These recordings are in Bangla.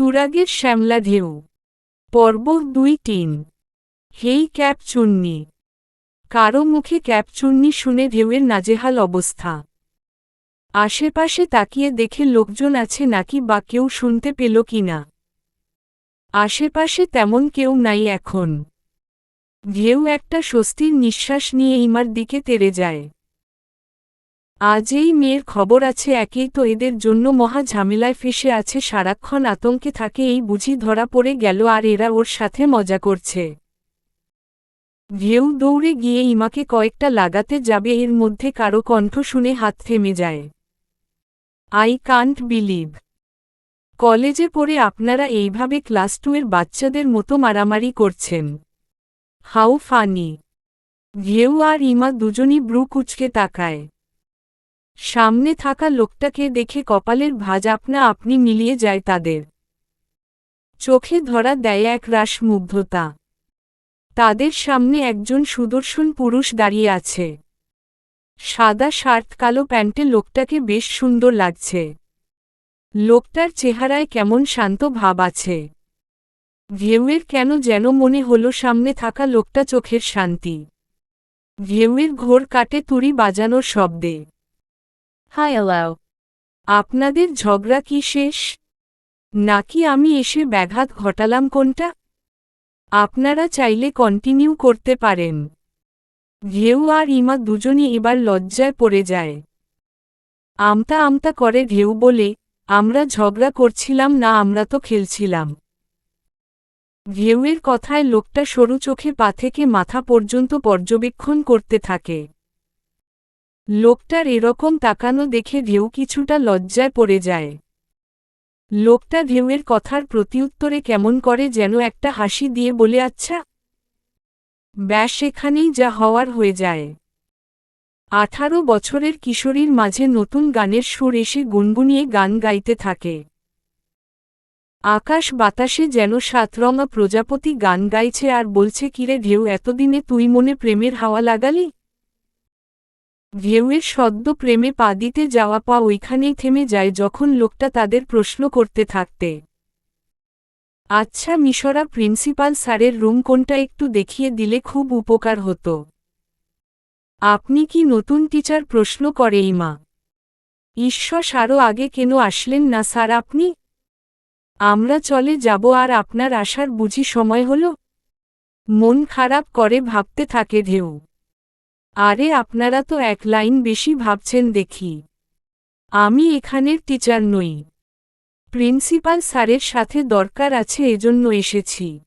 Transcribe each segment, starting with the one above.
তুরাগের শ্যামলা ঢেউ। পর্ব দুই তিন। Hey cap Chunni. কারও মুখে ক্যাপ চুন্নি শুনে ঢেউয়ের নাজেহাল অবস্থা। আশেপাশে তাকিয়ে দেখে লোকজন আছে নাকি বা কেউ শুনতে পেল কিনা। আশেপাশে তেমন কেউ নাই এখন। ঢেউ একটা স্বস্তির নিঃশ্বাস নিয়ে ইমার দিকে তেরে যায়। আজ এই মেয়ের খবর আছে একেই তো এদের জন্য মহা ঝামেলায় ফেসে আছে সারাক্ষণ আতঙ্কে থাকে এই বুঝি ধরা পড়ে গেল আর এরা ওর সাথে মজা করছে। ঢেউ দৌড়ে গিয়ে ইমাকে কয়েকটা লাগাতে যাবে এর মধ্যে কারও কণ্ঠ শুনে হাত থেমে যায়। I can't believe. কলেজে পড়ে আপনারা এইভাবে ক্লাস টুয়ের বাচ্চাদের মতো মারামারি করছেন। How funny. ঢেউ আর ইমা দুজনই ব্রু কুচকে তাকায়। সামনে থাকা লোকটাকে দেখে কপালের ভাজ আপনা আপনি মিলিয়ে যায় তাদের। চোখে ধরা দেয় এক রাস মুগ্ধতা তাদের সামনে একজন সুদর্শন পুরুষ দাঁড়িয়ে আছে। সাদা শার্ট কালো প্যান্টে লোকটাকে বেশ সুন্দর লাগছে। লোকটার চেহারায় কেমন শান্ত ভাব আছে। ঢেউয়ের কেন যেন মনে হল সামনে থাকা লোকটা চোখের শান্তি। ঢেউয়ের ঘোর কাটে তুড়ি বাজানোর শব্দে। হাই অ্যালাও আপনাদের ঝগড়া কি শেষ? নাকি আমি এসে ব্যাঘাত ঘটালাম কোনটা? আপনারা চাইলে কন্টিনিউ করতে পারেন। ঢেউ আর ইমা দুজনই এবার লজ্জায় পড়ে যায়। আমতা আমতা করে ঢেউ বলে, আমরা ঝগড়া করছিলাম না, আমরা তো খেলছিলাম। ঢেউয়ের কথায় লোকটা সরু চোখে পা থেকে মাথা পর্যন্ত পর্যবেক্ষণ করতে থাকে। লোকটার এরকম তাকানো দেখে ঢেউ কিছুটা লজ্জায় পড়ে যায়। লোকটা ঢেউয়ের কথার প্রতিউত্তরে কেমন করে যেন একটা হাসি দিয়ে বলে আচ্ছা। ব্যাস, এখানেই যা হওয়ার হয়ে যায়। আঠারো বছরের কিশোরীর মাঝে নতুন গানের সুর এসে গুনগুনিয়ে গান গাইতে থাকে। আকাশ বাতাসে যেন সাতরঙা প্রজাপতি গান গাইছে আর বলছে, কিরে ঢেউ, এতদিনে তুই মনে প্রেমের হাওয়া লাগালি? ঢেউয়ের সদ্য প্রেমে পা দিতে যাওয়া পা ওইখানেই থেমে যায় যখন লোকটা তাদের প্রশ্ন করতে থাকতে। আচ্ছা মিশরা প্রিন্সিপাল স্যারের রুম কোনটা একটু দেখিয়ে দিলে খুব উপকার হতো। আপনি কি নতুন টিচার প্রশ্ন করে ইমা ঈশ্বর আরও আগে কেন আসলেন না স্যার আপনি। আমরা চলে যাব আর আপনার আসার বুঝি সময় হল। মন খারাপ করে ভাবতে থাকে ঢেউ। আরে আপনারা তো এক লাইন বেশি ভাবছেন দেখি। আমি এখানের টিচার নই। প্রিন্সিপাল স্যারের সাথে দরকার আছে এজন্য এসেছি।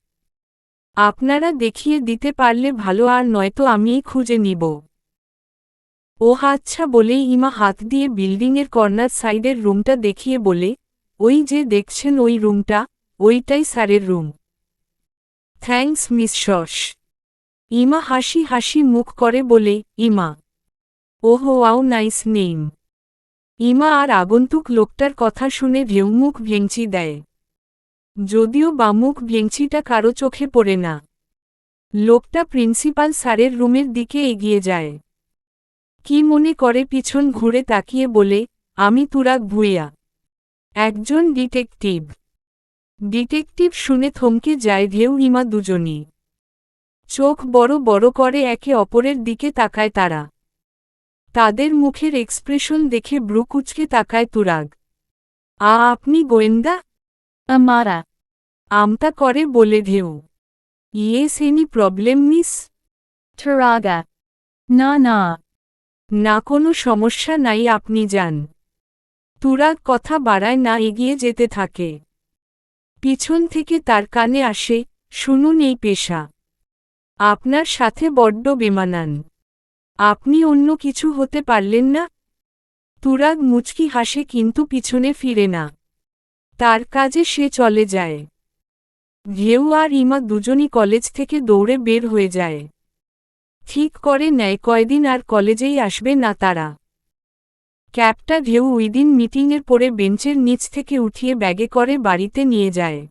আপনারা দেখিয়ে দিতে পারলে ভালো, আর নয়তো আমিই খুঁজে নিব। ও আচ্ছা বলেই ইমা হাত দিয়ে বিল্ডিংয়ের কর্নার সাইডের রুমটা দেখিয়ে বলে, ওই যে দেখছেন ওই রুমটা, ওইটাই স্যারের রুম। থ্যাঙ্কস মিস শস ইমা হাসি হাসি মুখ করে বলে, ইমা। ওহো, আও নাইস নেম। ইমা আর আগন্তুক লোকটার কথা শুনে ভেউমুখ ভেঙচি দেয়। যদিও বামুখ ভেঙচিটা কারও চোখে পড়ে না। লোকটা প্রিন্সিপাল স্যারের রুমের দিকে এগিয়ে যায়। কি মনে করে পিছন ঘুরে তাকিয়ে বলে, আমি তুরাগ ভুইয়া। একজন ডিটেকটিভ। ডিটেকটিভ শুনে থমকে যায় ঢেউ ইমা দুজনই। চোখ বড় বড় করে একে অপরের দিকে তাকায় তারা। তাদের মুখের এক্সপ্রেশন দেখে ব্রুকুচকে তাকায় তুরাগ। আ, আপনি গোয়েন্দা? আমারা। আমতা করে বলে Dheu. Yes, any problem, miss? Taraga. না না। না, কোনো সমস্যা নাই, আপনি যান। তুরাগ কথা বাড়ায় না এগিয়ে যেতে থাকে। পিছন থেকে তার কানে আসে, শুনুন এই পেশা। আপনার সাথে বড্ড বেমানান। আপনি অন্য কিছু হতে পারলেন না। তুরাগ মুচকি হাসে কিন্তু পিছনে ফিরে না। তার কাজে সে চলে যায়। ঢেউ আর ইমা দুজনই কলেজ থেকে দৌড়ে বের হয়ে যায়। ঠিক করে নেয় কয়দিন আর কলেজেই আসবে না তারা। ক্যাবটা ঢেউ উইদিন মিটিংয়ের পরে বেঞ্চের নিচ থেকে উঠিয়ে ব্যাগে করে বাড়িতে নিয়ে যায়।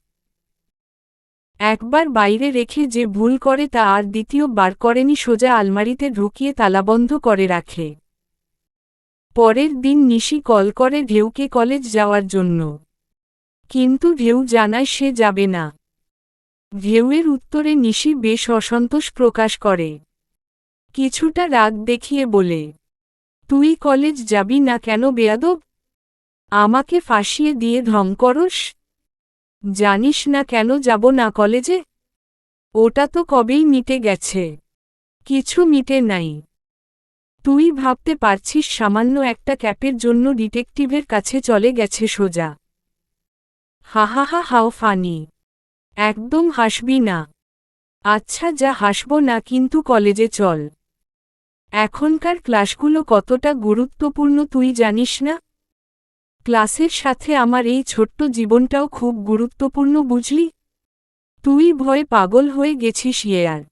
একবার বাইরে রেখে যে ভুল করে তা আর দ্বিতীয় বার করেনি সোজা আলমারিতে ঢুকিয়ে তালাবন্ধ করে রাখে। পরের দিন নিশি কল করে ঢেউকে কলেজ যাওয়ার জন্য। কিন্তু ঢেউ জানায় সে যাবে না। ঢেউয়ের উত্তরে নিশি বেশ অসন্তোষ প্রকাশ করে। কিছুটা রাগ দেখিয়ে বলে, তুই কলেজ যাবি না কেন বেয়াদব? আমাকে ফাঁসিয়ে দিয়ে ঢং করস? জানিস না কেন যাব না কলেজে? ওটা তো কবেই মিটে গেছে। কিছু মিটে নাই। তুই ভাবতে পারছিস সামান্য একটা ক্যাপের জন্য ডিটেকটিভের কাছে চলে গেছে সোজা। হাহা হা হাও ফানি। একদম হাসবি না। আচ্ছা যা হাসব না কিন্তু কলেজে চল। এখনকার ক্লাসগুলো কতটা গুরুত্বপূর্ণ তুই জানিস না? ক্লাসের সাথে আমার এই ছোট্ট জীবনটাও খুব গুরুত্বপূর্ণ, বুঝলি? তুই ভয়ে পাগল হয়ে গেছিস ইয়েয়ার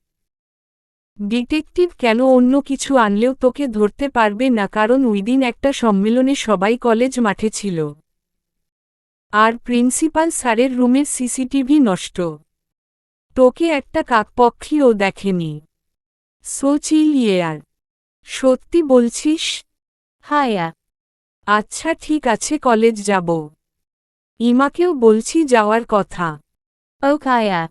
ডিটেকটিভ কেন অন্য কিছু আনলেও তোকে ধরতে পারবে না, কারণ ওইদিন একটা সম্মেলনে সবাই কলেজ মাঠে ছিল। আর প্রিন্সিপাল স্যারের রুমের সিসিটিভি নষ্ট। তোকে একটা কাকপক্ষীও দেখেনি। সো চিল ইয়েয়ার সত্যি বলছিস? Hiya. আচ্ছা ঠিক আছে কলেজ যাব। ইমাকেও বলছি যাওয়ার কথা। Okaya.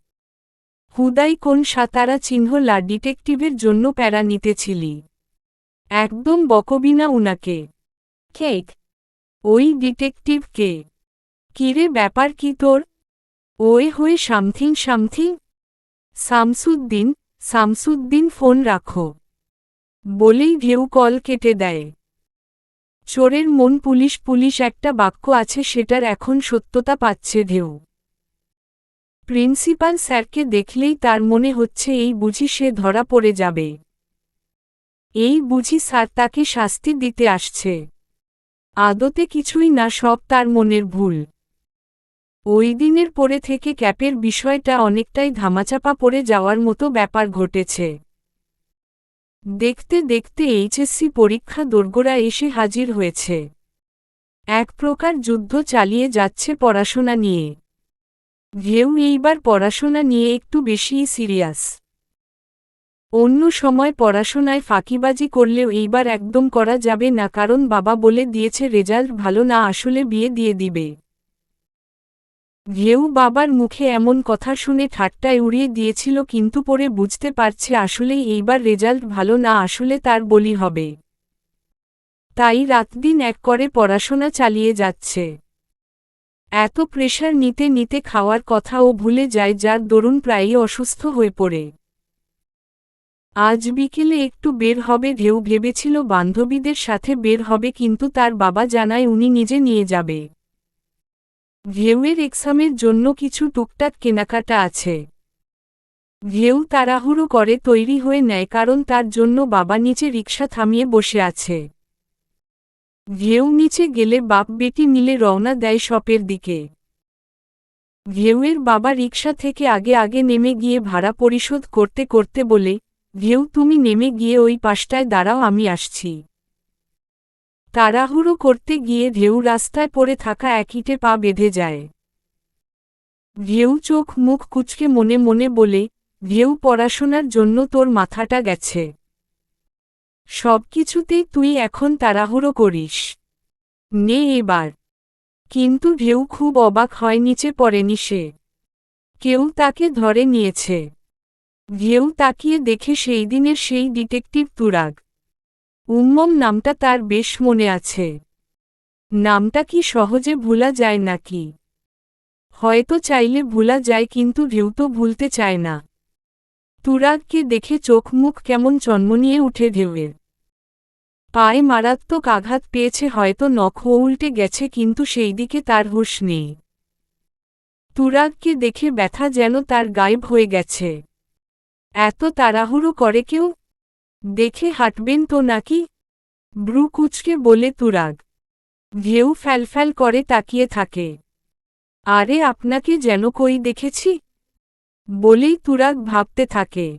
হুদাই কোন সাতারা চিহ্নলা ডিটেকটিভের জন্য প্যারা নিতেছিলি। একদম বকবিনা উনাকে। Cake. ওই ডিটেকটিভকে কিরে ব্যাপার কি তোর? ওয়ে হয়ে something something. Shamsuddin Shamsuddin phone রাখো। বলেই ঢেউ কল কেটে দেয়। চোরের মন পুলিশ পুলিশ একটা বাক্য আছে সেটার এখন সত্যতা পাচ্ছে ঢেউ। প্রিন্সিপাল স্যারকে দেখলেই তার মনে হচ্ছে এই বুঝি সে ধরা পড়ে যাবে। এই বুঝি স্যার তাকে শাস্তি দিতে আসছে। আদতে কিছুই না, সব তার মনের ভুল। ওই দিনের পরে থেকে ক্যাপের বিষয়টা অনেকটাই ধামাচাপা পড়ে যাওয়ার মতো ব্যাপার ঘটেছে। দেখতে দেখতে এইচএসসি পরীক্ষা দোরগোড়া এসে হাজির হয়েছে। এক প্রকার যুদ্ধ চালিয়ে যাচ্ছে পড়াশোনা নিয়ে। ঢেউ এইবার পড়াশোনা নিয়ে একটু বেশিই সিরিয়াস। অন্য সময় পড়াশোনায় ফাঁকিবাজি করলেও এইবার একদম করা যাবে না কারণ বাবা বলে দিয়েছে রেজাল্ট ভালো না আসলে বিয়ে দিয়ে দিবে। ঘেউ বাবার মুখে এমন কথা শুনে ঠাট্টায় উড়িয়ে দিয়েছিল কিন্তু পরে বুঝতে পারছে আসলেই এইবার রেজাল্ট ভালো না আসলে তার বলি হবে। তাই রাতদিন এক করে পড়াশোনা চালিয়ে যাচ্ছে। এত প্রেশার নিতে নিতে খাওয়ার কথাও ভুলে যায় যার দরুন প্রায়ই অসুস্থ হয়ে পড়ে। আজ বিকেলে একটু বের হবে ঢেউ ভেবেছিল বান্ধবীদের সাথে বের হবে কিন্তু তার বাবা জানায় উনি নিজে নিয়ে যাবে। ঢেউয়ের এক্সামের জন্য কিছু টুকটাক কেনাকাটা আছে। ঢেউ তাড়াহুড়ো করে তৈরি হয়ে নেয় কারণ তার জন্য বাবা নিচে রিক্সা থামিয়ে বসে আছে। ঢেউ নিচে গেলে বাপ বেটি মিলে রওনা দেয় শপের দিকে। ঢেউয়ের বাবা রিক্সা থেকে আগে আগে নেমে গিয়ে ভাড়া পরিশোধ করতে করতে বলে ঢেউ তুমি নেমে গিয়ে ওই পাশটায় দাঁড়াও, আমি আসছি। তাড়াহুড়ো করতে গিয়ে ঢেউ রাস্তায় পড়ে থাকা একইটে পা বেঁধে যায়। ঢেউ চোখ মুখ কুচকে মনে মনে বলে, ঢেউ পড়াশোনার জন্য তোর মাথাটা গেছে। সব কিছুতেই তুই এখন তাড়াহুড়ো করিস। নে এবার। কিন্তু ঢেউ খুব অবাক হয়, নিচে পড়েনি সে। কেউ তাকে ধরে নিয়েছে। ঢেউ তাকিয়ে দেখে সেই দিনের সেই ডিটেকটিভ তুরাগ। উম্মম নামটা তার বেশ মনে আছে। নামটা কি সহজে ভুলা যায় নাকি? হয়তো চাইলে ভুলা যায় কিন্তু ঢেউ তো ভুলতে চায় না। তুরাগকে দেখে চোখ মুখ কেমন চন্মনিয়ে উঠে ঢেউয়ের। পায়ে মারাত্মক আঘাত পেয়েছে হয়তো নখ উল্টে গেছে কিন্তু সেই দিকে তার হুঁশ নেই। তুরাগকে দেখে ব্যথা যেন তার গায়েব হয়ে গেছে। এত তাড়াহুড়ো করে কেউ দেখে হাঁটবেন তো নাকি? ব্রু কুচকে বলে তুরাগ ঢেউ ফ্যালফ্যাল করে তাকিয়ে থাকে। আরে, আপনাকে যেন কই দেখেছি? বলেই তুরাগ ভাবতে থাকে।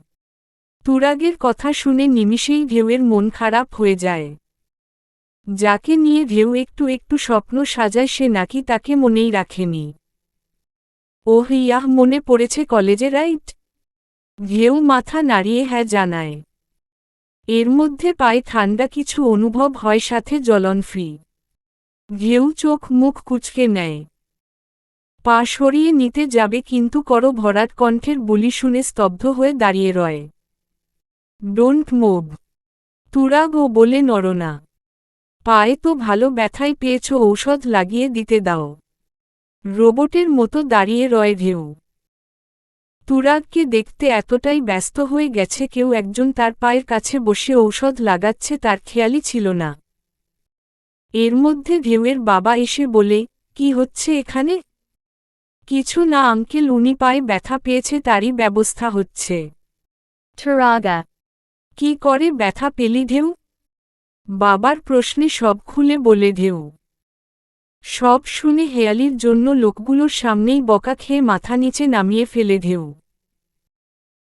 তুরাগের কথা শুনে নিমিষেই ঢেউয়ের মন খারাপ হয়ে যায়। যাকে নিয়ে ঢেউ একটু একটু স্বপ্ন সাজায়, সে নাকি তাকে মনেই রাখেনি। ওহ, ইয়াহ, মনে পড়েছে কলেজে, রাইট? ঢেউ মাথা নাড়িয়ে হ্যাঁ জানায়। এর মধ্যে পায়ে ঠান্ডা কিছু অনুভব হয় সাথে জ্বলন ফ্রি ঘেউ চোখ মুখ কুচকে নেয়। পা সরিয়ে নিতে যাবে কিন্তু কর ভরাট কণ্ঠের বুলি শুনে স্তব্ধ হয়ে দাঁড়িয়ে রয়। Don't move. তুরাগো বলে নরনা পায়ে তো ভালো ব্যথাই পেয়েছ ঔষধ লাগিয়ে দিতে দাও। রোবটের মতো দাঁড়িয়ে রয় ঢেউ তুরাগকে দেখতে এতটাই ব্যস্ত হয়ে গেছে কেউ একজন তার পায়ের কাছে বসে ঔষধ লাগাচ্ছে, তার খেয়ালই ছিল না। এর মধ্যে ঢেউয়ের বাবা এসে বলে, কি হচ্ছে এখানে? কিছু না, আঙ্কেল, উনি পায়ে ব্যথা পেয়েছে, তারই ব্যবস্থা হচ্ছে। Turaga. কি করে ব্যথা পেলি ঢেউ বাবার প্রশ্নে সব খুলে বলে ঢেউ সব শুনে হেয়ালির জন্য লোকগুলোর সামনেই বকা খেয়ে মাথা নিচে নামিয়ে ফেলে ঢেউ।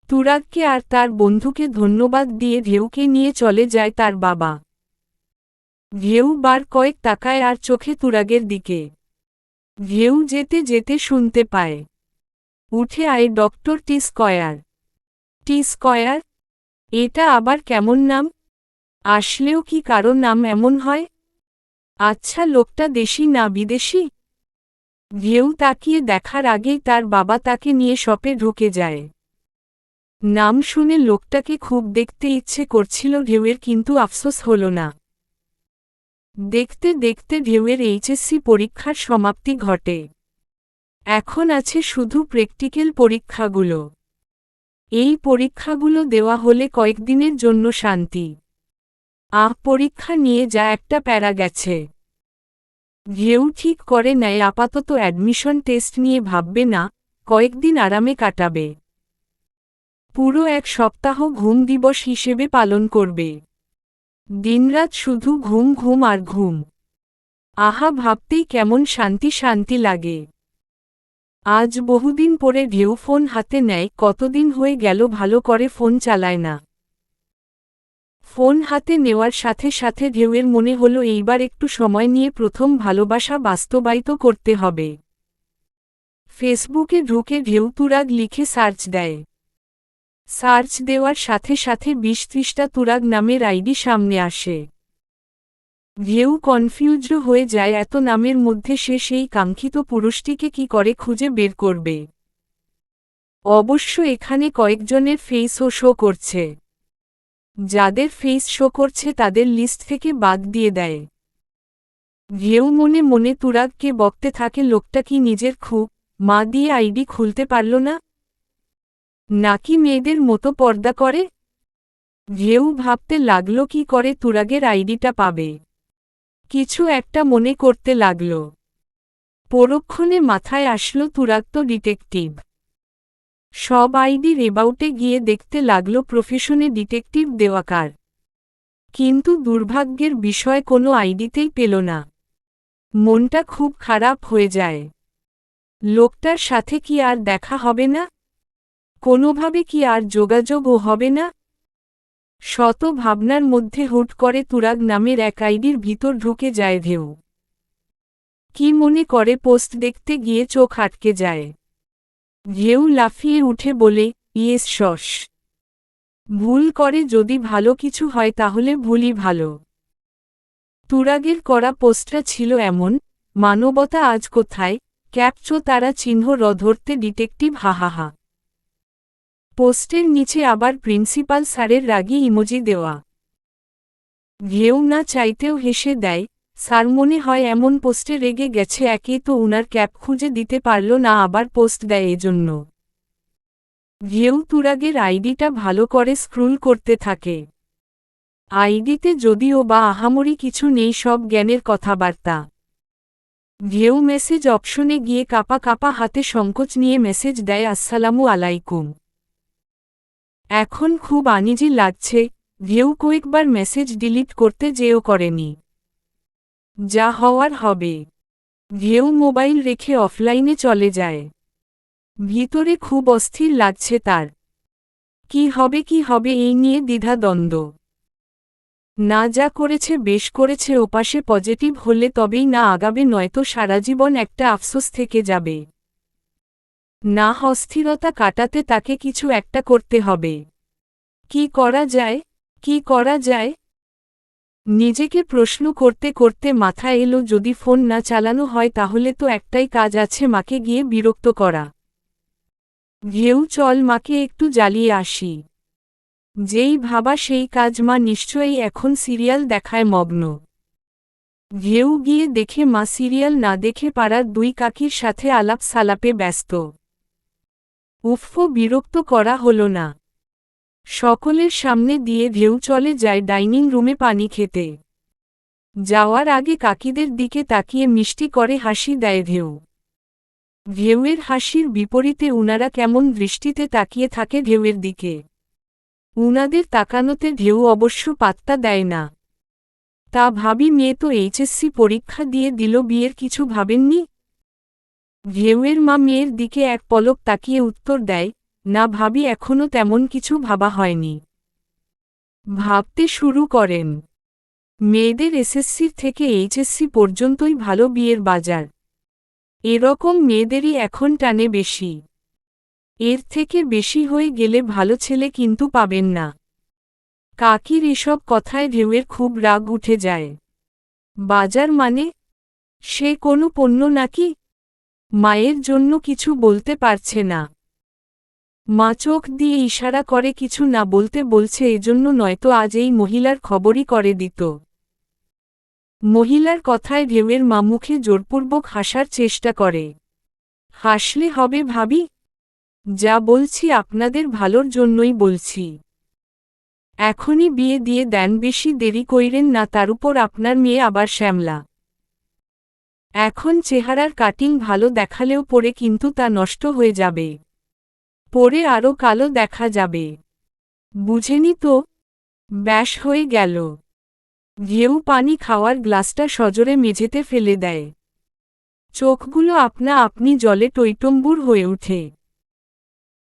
তুরাগকে আর তার বন্ধুকে ধন্যবাদ দিয়ে ঢেউকে নিয়ে চলে যায় তার বাবা। ঢেউ বার কয়েক তাকায় আর চোখে তুরাগের দিকে। ঢেউ যেতে যেতে শুনতে পায়। উঠে আয় doctor T square. T square? এটা আবার কেমন নাম? আসলেও কি কারও নাম এমন হয়? আচ্ছা লোকটা দেশি না বিদেশি? ঢেউ তাকিয়ে দেখার আগেই তার বাবা তাকে নিয়ে শপে ঢুকে যায়। নাম শুনে লোকটাকে খুব দেখতে ইচ্ছে করছিল ঢেউয়ের কিন্তু আফসোস হল না। দেখতে দেখতে ঢেউয়ের এইচএসসি পরীক্ষার সমাপ্তি ঘটে। এখন আছে শুধু প্র্যাকটিক্যাল পরীক্ষাগুলো। এই পরীক্ষাগুলো দেওয়া হলে কয়েকদিনের জন্য শান্তি। আহ, পরীক্ষা নিয়ে যা একটা প্যারা গেছে। ঘেউ ঠিক করে নেয়, আপাতত অ্যাডমিশন টেস্ট নিয়ে ভাববে না, কয়েকদিন আরামে কাটাবে। পুরো এক সপ্তাহ ঘুম দিবস হিসেবে পালন করবে। দিনরাত শুধু ঘুম ঘুম আর ঘুম। আহা, ভাবতেই কেমন শান্তি শান্তি লাগে। আজ বহুদিন পরে ঢেউ ফোন হাতে নেয়, কতদিন হয়ে গেল ভালো করে ফোন চালায় না। ফোন হাতে নেওয়ার সাথে সাথে ঢেউয়ের মনে হলো এইবার একটু সময় নিয়ে প্রথম ভালোবাসা বাস্তবায়িত করতে হবে। ফেসবুকে ঢুকে ঢেউ তুরাগ লিখে সার্চ দেয়। সার্চ দেওয়ার সাথে সাথে বিশ ত্রিশটা তুরাগ নামের আইডি সামনে আসে। ঢেউ কনফিউজড হয়ে যায় এত নামের মধ্যে সে সেই কাঙ্ক্ষিত পুরুষটিকে কি করে খুঁজে বের করবে। অবশ্য এখানে কয়েকজনের ফেসও শো করছে। যাদের ফেস শো করছে তাদের লিস্ট থেকে বাদ দিয়ে দেয়। ঢেউ মনে মনে তুরাগকে বকতে থাকে, লোকটা কি নিজের খুব মা দিয়ে আইডি খুলতে পারল না? নাকি মেয়েদের মতো পর্দা করে? ঢেউ ভাবতে লাগল, কি করে তুরাগের আইডিটা পাবে? কিছু একটা মনে করতে লাগল। পরক্ষণে মাথায় আসলো তুরাগ তো ডিটেকটিভ সব আইডি রেবাউটে গিয়ে দেখতে লাগল প্রফেশনে ডিটেকটিভ দেওয়াকার। কিন্তু দুর্ভাগ্যের বিষয় কোনো আইডিতেই পেল না। মনটা খুব খারাপ হয়ে যায়। লোকটার সাথে কি আর দেখা হবে না? কোনোভাবে কি আর যোগাযোগও হবে না? শত ভাবনার মধ্যে হুট করে তুরাগ নামের এক আইডির ভিতর ঢুকে যায় ঢেউ। কি মনে করে পোস্ট দেখতে গিয়ে চোখ আটকে যায়। ঢেউ লাফিয়ে উঠে বলে, ইয়েস শস ভুল করে যদি ভালো কিছু হয় তাহলে ভুলই ভালো। তুরাগের করা পোস্টটা ছিল এমন, মানবতা আজ কোথায়? ক্যাপচো তারা চিহ্ন র ধরতে ডিটেকটিভ হাহাহা পোস্টের নিচে আবার প্রিন্সিপাল স্যারের রাগি ইমোজি দেওয়া। ঘেউ না চাইতেও হেসে দেয় স্যার মনে হয় এমন পোস্টে রেগে গেছে, একে তো উনার ক্যাপ খুঁজে দিতে পারল না, আবার পোস্ট দেয় এজন্য। ঘেউ তুরাগের আইডিটা ভালো করে স্ক্রুল করতে থাকে। আইডিতে যদিও বা আহামরি কিছু নেই, সব জ্ঞানের কথাবার্তা। ঘেউ মেসেজ অপশনে গিয়ে কাপা কাপা হাতে সংকোচ নিয়ে মেসেজ দেয়, আসসালামু আলাইকুম। এখন খুব আনিজি লাগছে। ঘেউ কয়েকবার মেসেজ ডিলিট করতে যেও করেনি। যা হওয়ার হবে। ঘেউ মোবাইল রেখে অফলাইনে চলে যায়। ভিতরে খুব অস্থির লাগছে তার। কি হবে কি হবে এই নিয়ে দ্বিধা দ্বন্দ্ব। না যা করেছে, বেশ করেছে, ওপাশে পজিটিভ হলে তবেই না আগাবে, নয়তো সারা জীবন একটা আফসোস থেকে যাবে। না, অস্থিরতা কাটাতে তাকে কিছু একটা করতে হবে। কি করা যায়, কি করা যায়? নিজেকে প্রশ্ন করতে করতে মাথা এলো, যদি ফোন না চালানো হয় তাহলে তো একটাই কাজ আছে, মাকে গিয়ে বিরক্ত করা। ঘেউ, চল মাকে একটু জ্বালিয়ে আসি। যেই ভাবা সেই কাজ, মা নিশ্চয়ই এখন সিরিয়াল দেখায় মগ্ন। ঘেউ গিয়ে দেখে মা সিরিয়াল না দেখে পাড়ার দুই কাকির সাথে আলাপ সালাপে ব্যস্ত। উফফো, বিরক্ত করা হল না। সকলের সামনে দিয়ে ঢেউ চলে যায় ডাইনিং রুমে পানি খেতে। যাওয়ার আগে কাকিদের দিকে তাকিয়ে মিষ্টি করে হাসি দেয় ঢেউ। ঢেউয়ের হাসির বিপরীতে উনারা কেমন দৃষ্টিতে তাকিয়ে থাকে ঢেউয়ের দিকে। উনাদের তাকানোতে ঢেউ অবশ্য পাত্তা দেয় না। তা ভাবি মেয়ে তো এইচএসসি পরীক্ষা দিয়ে দিল, বিয়ের কিছু ভাবেননি? ঢেউয়ের মা মেয়ের দিকে এক পলক তাকিয়ে উত্তর দেয় না ভাবি এখনও তেমন কিছু ভাবা হয়নি। ভাবতে শুরু করেন। মেয়েদের এসএসসির থেকে এইচএসসি পর্যন্তই ভালো বিয়ের বাজার। এরকম মেয়েদেরই এখন টানে বেশি। এর থেকে বেশি হয়ে গেলে ভালো ছেলে কিন্তু পাবেন না। কাকির এসব কথায় ঢেউয়ের খুব রাগ উঠে যায়। বাজার মানে? সে কোনো পণ্য নাকি? মায়ের জন্য কিছু বলতে পারছে না। মা চোখ দিয়ে ইশারা করে কিছু না বলতে বলছে এজন্য নয়তো আজ এই মহিলার খবরই করে দিত। মহিলার কথায় ঢেউয়ের মা মুখে জোরপূর্বক হাসার চেষ্টা করে। হাসলে হবে ভাবি? যা বলছি আপনাদের ভালোর জন্যই বলছি। এখনই বিয়ে দিয়ে দেন বেশি দেরি কইরেন না তার উপর আপনার মেয়ে আবার শ্যামলা। এখন চেহারার কাটিং ভালো দেখালেও পরে কিন্তু তা নষ্ট হয়ে যাবে। পরে আরও কালো দেখা যাবে। বুঝেনি তো? ব্যাস হয়ে গেল। ঘেউ পানি খাওয়ার গ্লাসটা সজোরে মেঝেতে ফেলে দেয়। চোখগুলো আপনা আপনি জলে টৈটম্বুর হয়ে ওঠে।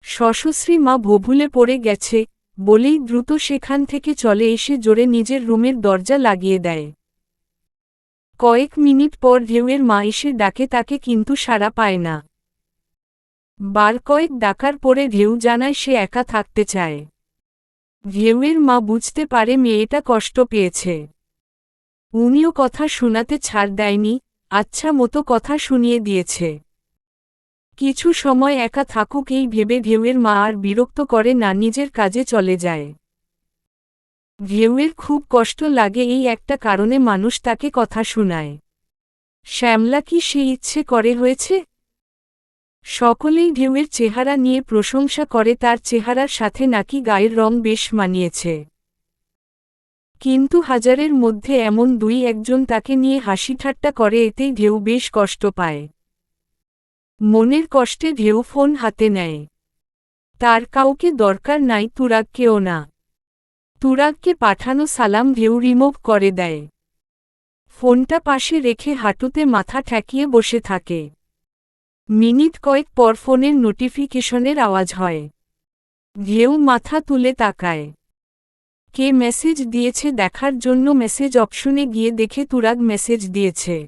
শশশ্রী মা ভোভুলে পড়ে গেছে, বলেই দ্রুত সেখান থেকে চলে এসে জোরে নিজের রুমের দরজা লাগিয়ে দেয়। কয়েক মিনিট পর ঢেউয়ের মা এসে ডাকে তাকে কিন্তু সাড়া পায় না। বার কয়েক ডাকার পরে ঢেউ জানায় সে একা থাকতে চায়। ঢেউয়ের মা বুঝতে পারে মেয়েটা কষ্ট পেয়েছে। উনিও কথা শোনাতে ছাড় দেয়নি আচ্ছা মতো কথা শুনিয়ে দিয়েছে। কিছু সময় একা থাকুক এই ভেবে ঢেউয়ের মা আর বিরক্ত করে না, নিজের কাজে চলে যায়। ঢেউয়ের খুব কষ্ট লাগে এই একটা কারণে মানুষ তাকে কথা শোনায়। শ্যামলা কি সে ইচ্ছে করে হয়েছে? সকলেই ঢেউয়ের চেহারা নিয়ে প্রশংসা করে, তার চেহারার সাথে নাকি গায়ের রং বেশ মানিয়েছে। কিন্তু হাজারের মধ্যে এমন দুই একজন তাকে নিয়ে হাসি ঠাট্টা করে, এতেই ঢেউ বেশ কষ্ট পায়। মনের কষ্টে ঢেউ ফোন হাতে নেয়। তার কাউকে দরকার নাই, তুরাগকেও না। তুরাগকে পাঠানো সালাম ঢেউ রিমুভ করে দেয়। ফোনটা পাশে রেখে হাঁটুতে মাথা ঠেকিয়ে বসে থাকে। মিনিট কয়েক পর ফোনের নোটিফিকেশনের আওয়াজ হয়। ঢেউ মাথা তুলে তাকায়। কে মেসেজ দিয়েছে দেখার জন্য মেসেজ অপশনে গিয়ে দেখে তুরাগ মেসেজ দিয়েছে।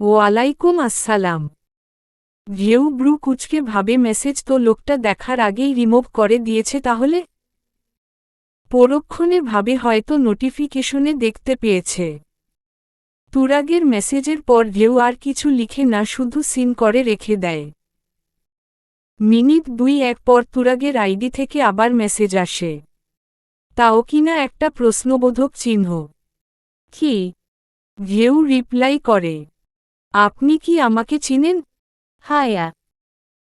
ওয়ালাইকুম আসসালাম। ঢেউ ব্রু কুচকে ভাবে মেসেজ তো লোকটা দেখার আগেই রিমুভ করে দিয়েছে তাহলে? পরক্ষণে ভাবে হয়তো নোটিফিকেশনে দেখতে পেয়েছে। তুরাগের মেসেজের পর ঢেউ আর কিছু লিখে না, শুধু সিন করে রেখে দেয়। মিনিট দুই এক পর তুরাগের আইডি থেকে আবার মেসেজ আসে। তাও কিনা একটা প্রশ্নবোধক চিহ্ন। কি? ঢেউ রিপ্লাই করে। আপনি কি আমাকে চিনেন? হায়া।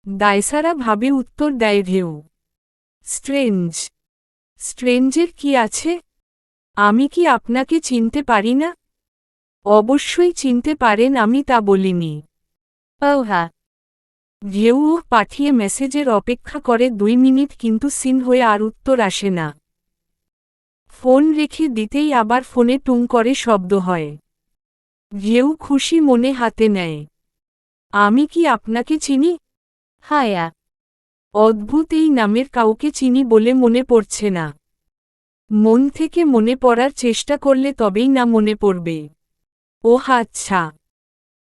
দায়সারা ভাবে উত্তর দেয় ঢেউ। স্ট্রেঞ্জ। স্ট্রেঞ্জের কি আছে? আমি কি আপনাকে চিনতে পারি না? অবশ্যই চিনতে পারেন, আমি তা বলিনি। Oha. ঢেউ পাঠিয়ে মেসেজের অপেক্ষা করে দুই মিনিট কিন্তু সিন হয়ে আর উত্তর আসে না। ফোন রেখে দিতেই আবার ফোনে টুং করে শব্দ হয়। ঢেউ খুশি মনে হাতে নেয়। আমি কি আপনাকে চিনি? Hiya. অদ্ভুত এই নামের কাউকে চিনি বলে মনে পড়ছে না। মন থেকে মনে পড়ার চেষ্টা করলে তবেই না মনে পড়বে। ও আচ্ছা।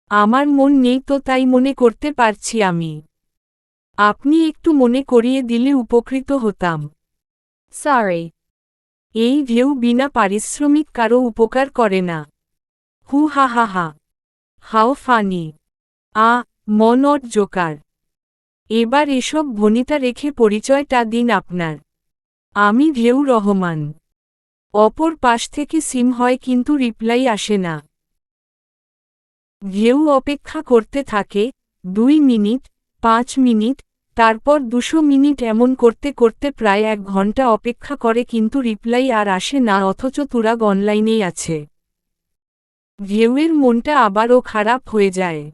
আমার মন নেই তো তাই মনে করতে পারছি আমি। আপনি একটু মনে করিয়ে দিলে উপকৃত হতাম। Sorry. এই ঢেউ বিনা পারিশ্রমিক কারও উপকার করে না। হু হা হা হা। How funny. আ মনট জোকার। এবার এসব ভনিতা রেখে পরিচয়টা দিন আপনার। আমি ঢেউ রহমান। অপর পাশ থেকে সিম হয় কিন্তু রিপ্লাই আসে না। ঢেউ অপেক্ষা করতে থাকে, দুই মিনিট, পাঁচ মিনিট, তারপর দুশো মিনিট এমন করতে করতে প্রায় এক ঘণ্টা অপেক্ষা করে কিন্তু রিপ্লাই আর আসে না অথচ তুরাগ অনলাইনেই আছে। ঢেউয়ের মনটা আবারও খারাপ হয়ে যায়।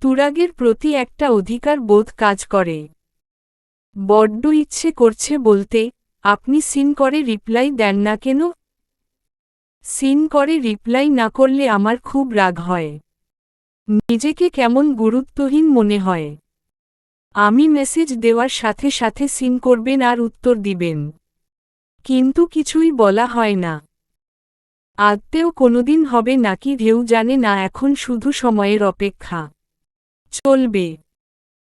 তুরাগের প্রতি একটা অধিকার বোধ কাজ করে। বড্ড ইচ্ছে করছে বলতে, আপনি সিন করে রিপ্লাই দেন না কেন? সিন করে রিপ্লাই না করলে আমার খুব রাগ হয়। নিজেকে কেমন গুরুত্বহীন মনে হয়। আমি মেসেজ দেওয়ার সাথে সাথে সিন করবেন আর উত্তর দিবেন। কিন্তু কিছুই বলা হয় না। আদতেও কোনোদিন হবে নাকি ঢেউ জানে না এখন শুধু সময়ের অপেক্ষা। চলবে।